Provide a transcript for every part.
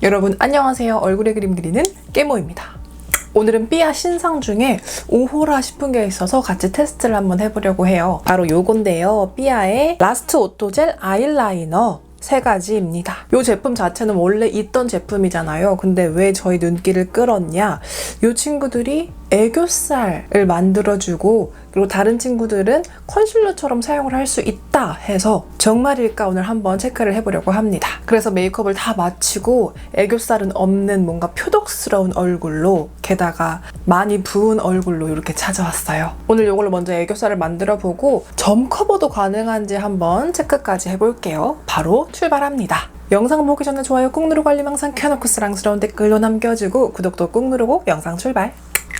여러분 안녕하세요. 얼굴에 그림 그리는 깨모입니다. 오늘은 삐아 신상 중에 5호라 싶은 게 있어서 같이 테스트를 한번 해보려고 해요. 바로 요건데요. 삐아의 라스트 오토젤 아이라이너 세 가지입니다. 이 제품 자체는 원래 있던 제품이잖아요. 근데 왜 저희 눈길을 끌었냐? 이 친구들이 애교살을 만들어주고 그리고 다른 친구들은 컨실러처럼 사용을 할 수 있다 해서 정말일까 오늘 한번 체크를 해보려고 합니다. 그래서 메이크업을 다 마치고 애교살은 없는 뭔가 표독스러운 얼굴로 게다가 많이 부은 얼굴로 이렇게 찾아왔어요. 오늘 이걸로 먼저 애교살을 만들어 보고 점 커버도 가능한지 한번 체크까지 해볼게요. 바로 출발합니다. 영상 보기 전에 좋아요 꾹 누르고 알림 항상 켜놓고 사랑스러운 댓글로 남겨주고 구독도 꾹 누르고 영상 출발!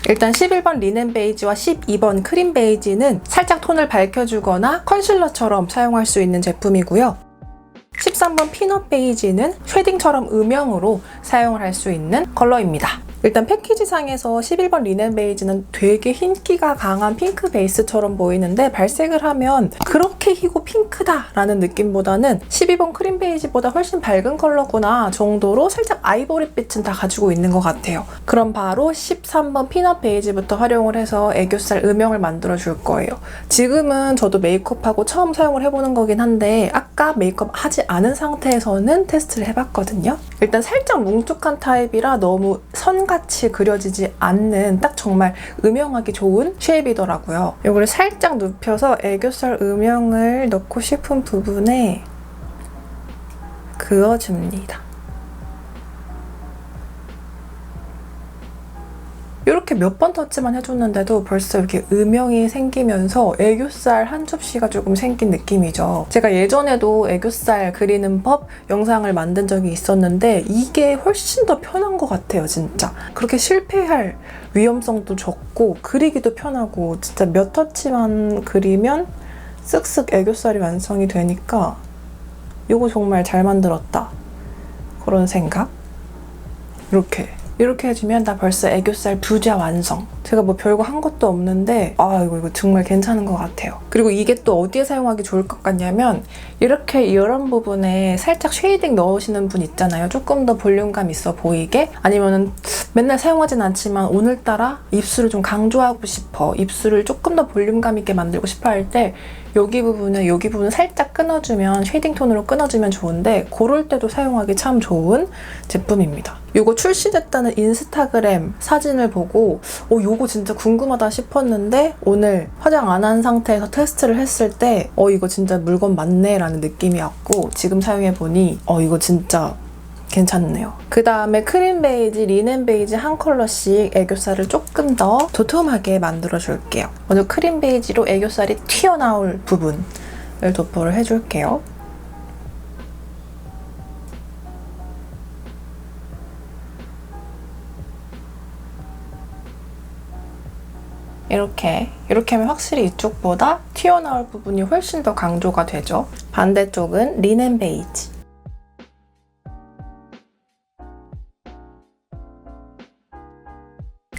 일단 11번 리넨 베이지와 12번 크림 베이지는 살짝 톤을 밝혀주거나 컨실러처럼 사용할 수 있는 제품이고요. 13번 피넛 베이지는 쉐딩처럼 음영으로 사용을 할 수 있는 컬러입니다. 일단 패키지상에서 11번 리넨 베이지는 되게 흰기가 강한 핑크 베이스처럼 보이는데 발색을 하면 그렇게 희고 핑크다라는 느낌보다는 12번 크림 베이지보다 훨씬 밝은 컬러구나 정도로 살짝 아이보리빛은 다 가지고 있는 것 같아요. 그럼 바로 13번 피넛 베이지부터 활용을 해서 애교살 음영을 만들어 줄 거예요. 지금은 저도 메이크업하고 처음 사용을 해보는 거긴 한데 아까 메이크업 하지 않은 상태에서는 테스트를 해봤거든요. 일단 살짝 뭉툭한 타입이라 너무 선 같이 그려지지 않는 딱 정말 음영하기 좋은 쉐입이더라고요. 이걸 살짝 눕혀서 애교살 음영을 넣고 싶은 부분에 그어줍니다. 이렇게 몇 번 터치만 해줬는데도 벌써 이렇게 음영이 생기면서 애교살 한 접시가 조금 생긴 느낌이죠. 제가 예전에도 애교살 그리는 법 영상을 만든 적이 있었는데 이게 훨씬 더 편한 것 같아요, 진짜. 그렇게 실패할 위험성도 적고 그리기도 편하고 진짜 몇 터치만 그리면 쓱쓱 애교살이 완성이 되니까 이거 정말 잘 만들었다. 그런 생각? 이렇게 이렇게 해주면 나 벌써 애교살 부자 완성. 제가 뭐 별거 한 것도 없는데 아 이거 이거 정말 괜찮은 것 같아요. 그리고 이게 또 어디에 사용하기 좋을 것 같냐면 이렇게 이런 부분에 살짝 쉐이딩 넣으시는 분 있잖아요. 조금 더 볼륨감 있어 보이게 아니면은 맨날 사용하진 않지만 오늘따라 입술을 좀 강조하고 싶어 입술을 조금 더 볼륨감 있게 만들고 싶어 할 때 여기 부분에 여기 부분 살짝 끊어주면 쉐이딩 톤으로 끊어주면 좋은데 그럴 때도 사용하기 참 좋은 제품입니다. 이거 출시됐다는 인스타그램 사진을 보고 어 요거 진짜 궁금하다 싶었는데 오늘 화장 안 한 상태에서 테스트를 했을 때 어 이거 진짜 물건 맞네 라는 느낌이 왔고 지금 사용해보니 어 이거 진짜 괜찮네요. 그 다음에 크림 베이지, 리넨 베이지 한 컬러씩 애교살을 조금 더 도톰하게 만들어 줄게요. 먼저 크림 베이지로 애교살이 튀어나올 부분을 도포를 해줄게요. 이렇게 이렇게 하면 확실히 이쪽보다 튀어나올 부분이 훨씬 더 강조가 되죠. 반대쪽은 리넨 베이지.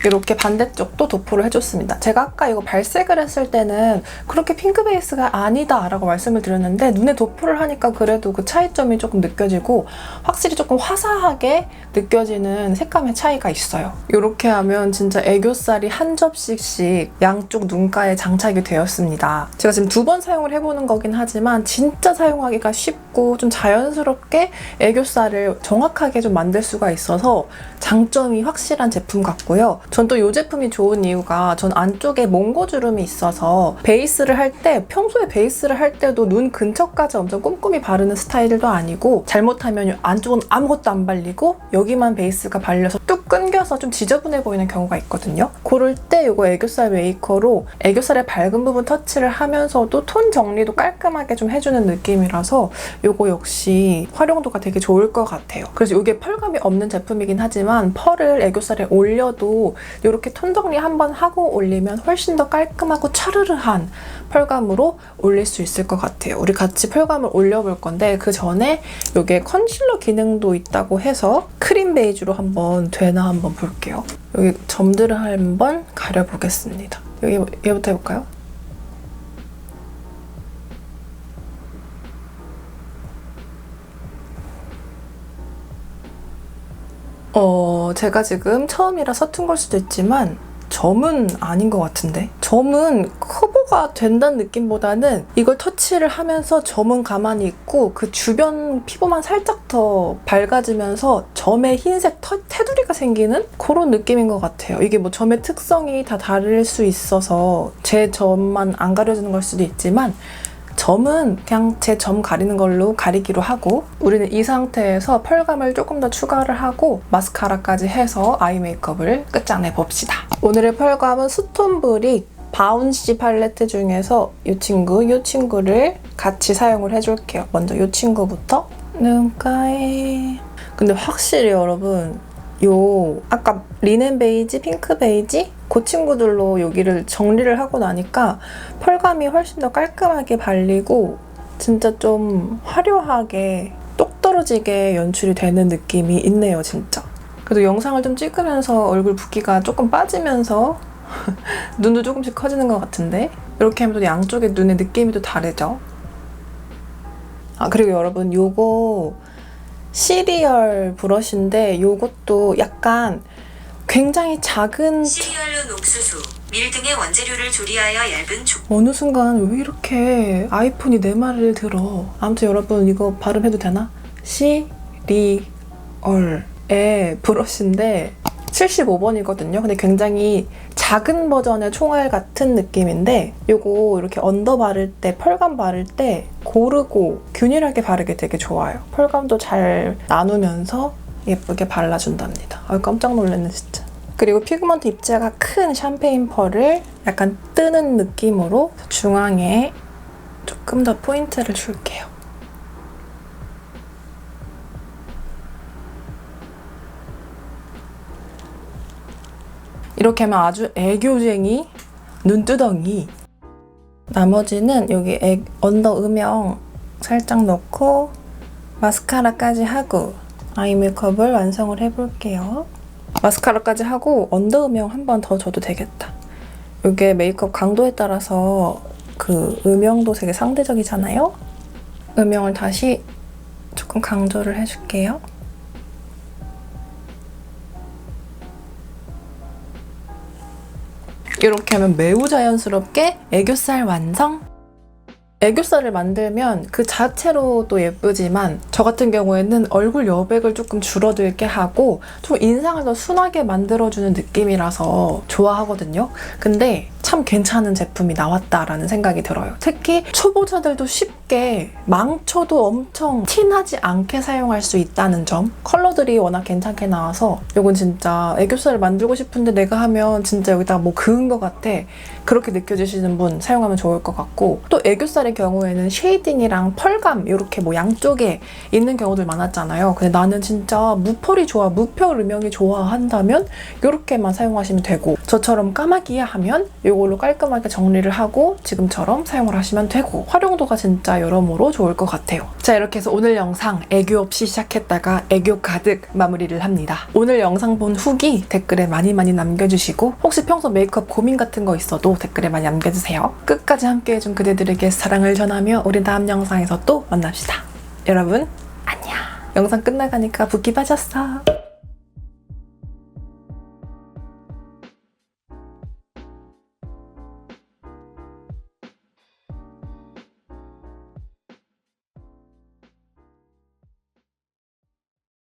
이렇게 반대쪽도 도포를 해줬습니다. 제가 아까 이거 발색을 했을 때는 그렇게 핑크 베이스가 아니다 라고 말씀을 드렸는데 눈에 도포를 하니까 그래도 그 차이점이 조금 느껴지고 확실히 조금 화사하게 느껴지는 색감의 차이가 있어요. 이렇게 하면 진짜 애교살이 한 접시씩 양쪽 눈가에 장착이 되었습니다. 제가 지금 두 번 사용을 해보는 거긴 하지만 진짜 사용하기가 쉽고 좀 자연스럽게 애교살을 정확하게 좀 만들 수가 있어서 장점이 확실한 제품 같고요. 전 또 이 제품이 좋은 이유가 전 안쪽에 몽고주름이 있어서 베이스를 할 때 평소에 베이스를 할 때도 눈 근처까지 엄청 꼼꼼히 바르는 스타일도 아니고 잘못하면 안쪽은 아무것도 안 발리고 여기만 베이스가 발려서 뚝 끊겨서 좀 지저분해 보이는 경우가 있거든요. 그럴 때 이거 애교살 메이커로 애교살의 밝은 부분 터치를 하면서도 톤 정리도 깔끔하게 좀 해주는 느낌이라서 이거 역시 활용도가 되게 좋을 것 같아요. 그래서 이게 펄감이 없는 제품이긴 하지만 펄을 애교살에 올려도 이렇게 톤 정리 한번 하고 올리면 훨씬 더 깔끔하고 차르르한 펄감으로 올릴 수 있을 것 같아요. 우리 같이 펄감을 올려볼 건데 그 전에 이게 컨실러 기능도 있다고 해서 크림 베이지로 한번 되나 한번 볼게요. 여기 점들을 한번 가려보겠습니다. 여기 얘부터 해볼까요? 어, 제가 지금 처음이라 서툰 걸 수도 있지만 점은 아닌 것 같은데? 점은 커버가 된다는 느낌보다는 이걸 터치를 하면서 점은 가만히 있고 그 주변 피부만 살짝 더 밝아지면서 점에 흰색 터, 테두리가 생기는 그런 느낌인 것 같아요. 이게 뭐 점의 특성이 다 다를 수 있어서 제 점만 안 가려지는 걸 수도 있지만 점은 그냥 제 점 가리는 걸로 가리기로 하고 우리는 이 상태에서 펄감을 조금 더 추가를 하고 마스카라까지 해서 아이 메이크업을 끝장내 봅시다. 오늘의 펄감은 스톤브릭 바운시 팔레트 중에서 이 친구, 이 친구를 같이 사용을 해줄게요. 먼저 이 친구부터 눈가에 근데 확실히 여러분 요 아까 리넨 베이지, 핑크 베이지 그 친구들로 여기를 정리를 하고 나니까 펄감이 훨씬 더 깔끔하게 발리고 진짜 좀 화려하게 똑 떨어지게 연출이 되는 느낌이 있네요, 진짜. 그래도 영상을 좀 찍으면서 얼굴 붓기가 조금 빠지면서 눈도 조금씩 커지는 것 같은데 이렇게 하면 또 양쪽의 눈의 느낌이 또 다르죠. 아 그리고 여러분 요거 시리얼 브러쉬인데 요것도 약간 굉장히 작은 시리얼로 옥수수, 밀 등의 원재료를 조리하여 얇은 촉 어느 순간 왜 이렇게 아이폰이 내 말을 들어 아무튼 여러분 이거 발음해도 되나? 시리얼의 브러쉬인데 75번이거든요 근데 굉장히 작은 버전의 총알 같은 느낌인데 요거 이렇게 언더 바를 때 펄감 바를 때 고르고 균일하게 바르기 되게 좋아요. 펄감도 잘 나누면서 예쁘게 발라준답니다. 아 깜짝 놀랐네 진짜. 그리고 피그먼트 입자가 큰 샴페인 펄을 약간 뜨는 느낌으로 중앙에 조금 더 포인트를 줄게요. 이렇게 하면 아주 애교쟁이 눈두덩이 나머지는 여기 애, 언더 음영 살짝 넣고 마스카라까지 하고 아이 메이크업을 완성을 해볼게요. 마스카라까지 하고 언더 음영 한 번 더 줘도 되겠다. 이게 메이크업 강도에 따라서 그 음영도 되게 상대적이잖아요. 음영을 다시 조금 강조를 해줄게요. 이렇게 하면 매우 자연스럽게 애교살 완성! 애교살을 만들면 그 자체로도 예쁘지만 저 같은 경우에는 얼굴 여백을 조금 줄어들게 하고 좀 인상을 더 순하게 만들어주는 느낌이라서 좋아하거든요. 근데 참 괜찮은 제품이 나왔다라는 생각이 들어요. 특히 초보자들도 쉽게 망쳐도 엄청 티나지 않게 사용할 수 있다는 점. 컬러들이 워낙 괜찮게 나와서 이건 진짜 애교살을 만들고 싶은데 내가 하면 진짜 여기다가 뭐 그은 것 같아. 그렇게 느껴지시는 분 사용하면 좋을 것 같고 또 애교살의 경우에는 쉐이딩이랑 펄감 이렇게 뭐 양쪽에 있는 경우들 많았잖아요. 근데 나는 진짜 무펄이 좋아, 무펄 음영이 좋아 한다면 이렇게만 사용하시면 되고 저처럼 까마귀야 하면 이걸로 깔끔하게 정리를 하고 지금처럼 사용을 하시면 되고 활용도가 진짜 여러모로 좋을 것 같아요. 자 이렇게 해서 오늘 영상 애교 없이 시작했다가 애교 가득 마무리를 합니다. 오늘 영상 본 후기 댓글에 많이 많이 남겨주시고 혹시 평소 메이크업 고민 같은 거 있어도 댓글에 많이 남겨주세요. 끝까지 함께해준 그대들에게 사랑을 전하며 우리 다음 영상에서 또 만납시다. 여러분 안녕. 영상 끝나가니까 붓기 빠졌어.